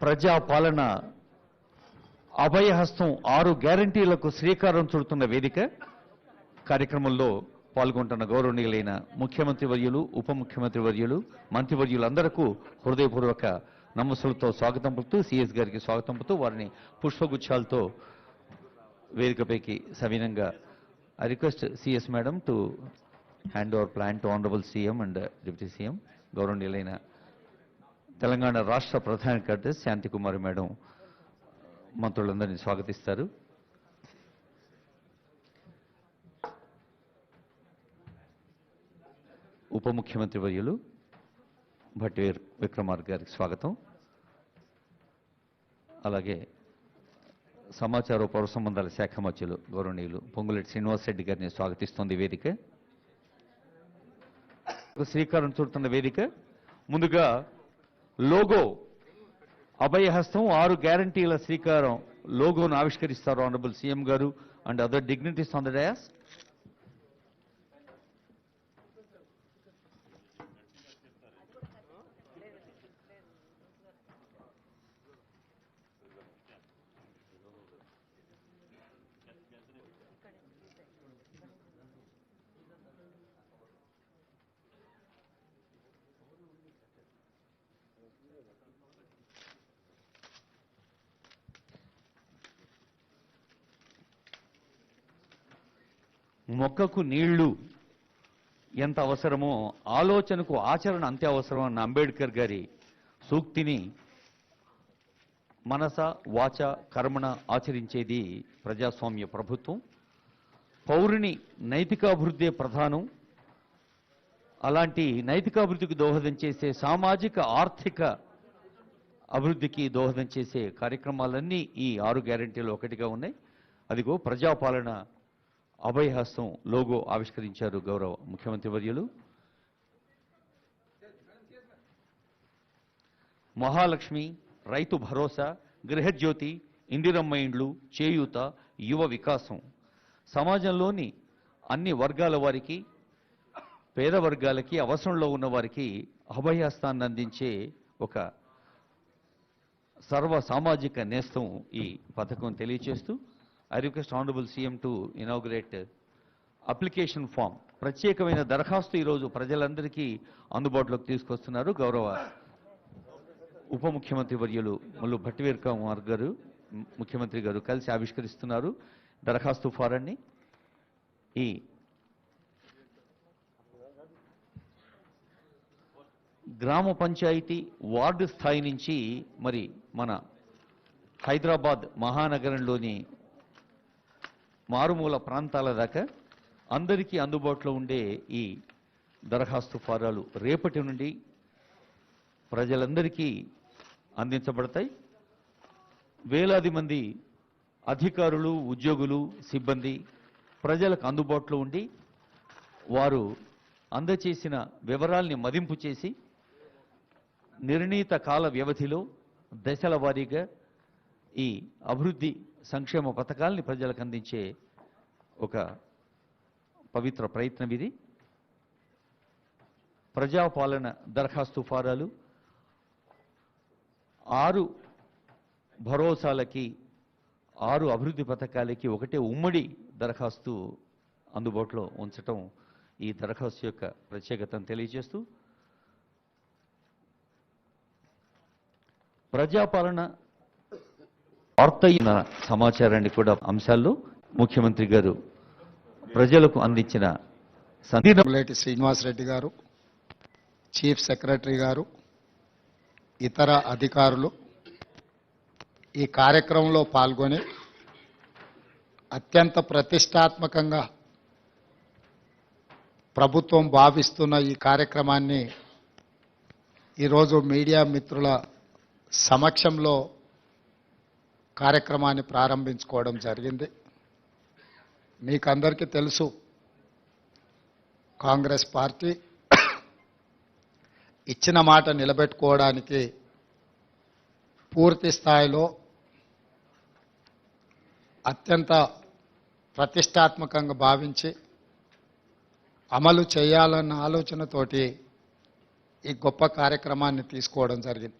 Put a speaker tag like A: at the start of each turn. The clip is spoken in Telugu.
A: ప్రజాపాలన అభయహస్తం ఆరు గ్యారంటీలకు శ్రీకారం చుడుతున్న వేదిక కార్యక్రమంలో పాల్గొంటున్న గౌరవనీయులైన ముఖ్యమంత్రి వర్యులు ఉప ముఖ్యమంత్రి వర్యులు మంత్రివర్యులందరకు హృదయపూర్వక నమస్సులతో స్వాగతం పలుకుతూ సిఎస్ గారికి స్వాగతం వారిని పుష్పగుచ్చాలతో వేదికపైకి సవినంగా I request CS madam to hand over plan to honourable CM and deputy CM గౌరవనీయులైన తెలంగాణ రాష్ట్ర ప్రధాన కార్యదర్శి శాంతికుమారి మేడం మంత్రులందరినీ స్వాగతిస్తారు. ఉప ముఖ్యమంత్రి వర్యులు భట్టి విక్రమార్ గారికి స్వాగతం. అలాగే సమాచార పౌర సంబంధాల శాఖ మధ్యలు గౌరవనీయులు పొంగులేటి శ్రీనివాసరెడ్డి గారిని స్వాగతిస్తోంది వేదిక. శ్రీకారం చుడుతున్న వేదిక. ముందుగా లోగో. అభయహస్తం ఆరు గ్యారంటీల శ్రీకారం లోగోను ఆవిష్కరిస్తారు ఆనరబుల్ సీఎం గారు and other dignities on the dais. మొక్కకు నీళ్ళు ఎంత అవసరమో ఆలోచనకు ఆచరణ అంతే అవసరం అన్న అంబేద్కర్ గారి సూక్తిని మనస వాచ కర్మణ ఆచరించేది ప్రజాస్వామ్య ప్రభుత్వం. పౌరుని నైతికాభివృద్ధే ప్రధానం. అలాంటి నైతికాభివృద్ధికి దోహదం చేసే సామాజిక ఆర్థిక అభివృద్ధికి దోహదం చేసే కార్యక్రమాలన్నీ ఈ ఆరు గ్యారెంటీలు ఒకటిగా ఉన్నాయి. అదిగో ప్రజాపాలన అభయహస్తం లోగో ఆవిష్కరించారు గౌరవ ముఖ్యమంత్రి వర్యులు. మహాలక్ష్మి రైతు భరోసా గృహజ్యోతి ఇందిరమ్మ ఇండ్లు చేయూత యువ వికాసం. సమాజంలోని అన్ని వర్గాల వారికి పేద వర్గాలకి అవసరంలో ఉన్న వారికి అభయహస్తాన్ని అందించే ఒక సర్వ సామాజిక నేస్తం ఈ పథకం తెలియచేస్తూ I request honourable CM to inaugurate application form. ప్రత్యేకమైన దరఖాస్తు ఈరోజు ప్రజలందరికీ అందుబాటులోకి తీసుకొస్తున్నారు. గౌరవ ఉప ముఖ్యమంత్రి వర్యులు మల్లు భట్టివీర్ కుమార్ గారు ముఖ్యమంత్రి గారు కలిసి ఆవిష్కరిస్తున్నారు దరఖాస్తు ఫారాన్ని. ఈ గ్రామ పంచాయతీ వార్డు స్థాయి నుంచి మరి మన హైదరాబాద్ మహానగరంలోని మారుమూల ప్రాంతాల దాకా అందరికీ అందుబాటులో ఉండే ఈ దరఖాస్తు ఫారాలు రేపటి నుండి ప్రజలందరికీ అందించబడతాయి. వేలాది మంది అధికారులు ఉద్యోగులు సిబ్బంది ప్రజలకు అందుబాటులో ఉండి వారు అందచేసిన వివరాల్ని మదింపు చేసి నిర్ణీత కాల వ్యవధిలో దశల వారీగా ఈ అభివృద్ధి సంక్షేమ పథకాల్ని ప్రజలకు అందించే ఒక పవిత్ర ప్రయత్నం ఇది. ప్రజాపాలన దరఖాస్తు ఫారాలు ఆరు భరోసాలకి ఆరు అభివృద్ధి పథకాలకి ఒకటే ఉమ్మడి దరఖాస్తు అందుబాటులో ఉంచటం ఈ దరఖాస్తు యొక్క ప్రత్యేకతను తెలియజేస్తూ ప్రజాపాలన వార్త సమాచారాన్ని కూడా అంశాల్లో ముఖ్యమంత్రి గారు ప్రజలకు అందించిన సందీన
B: శ్రీనివాసరెడ్డి గారు చీఫ్ సెక్రటరీ గారు ఇతర అధికారులు ఈ కార్యక్రమంలో పాల్గొని అత్యంత ప్రతిష్టాత్మకంగా ప్రభుత్వం భావిస్తున్న ఈ కార్యక్రమాన్ని ఈరోజు మీడియా మిత్రుల సమక్షంలో కార్యక్రమాన్ని ప్రారంభించుకోవడం జరిగింది. మీకు అందరికీ తెలుసు కాంగ్రెస్ పార్టీ ఇచ్చిన మాట నిలబెట్టుకోవడానికి పూర్తి స్థాయిలో అత్యంత ప్రతిష్టాత్మకంగా భావించి అమలు చేయాలన్న ఆలోచనతోటి ఈ గొప్ప కార్యక్రమాన్ని తీసుకోవడం జరిగింది.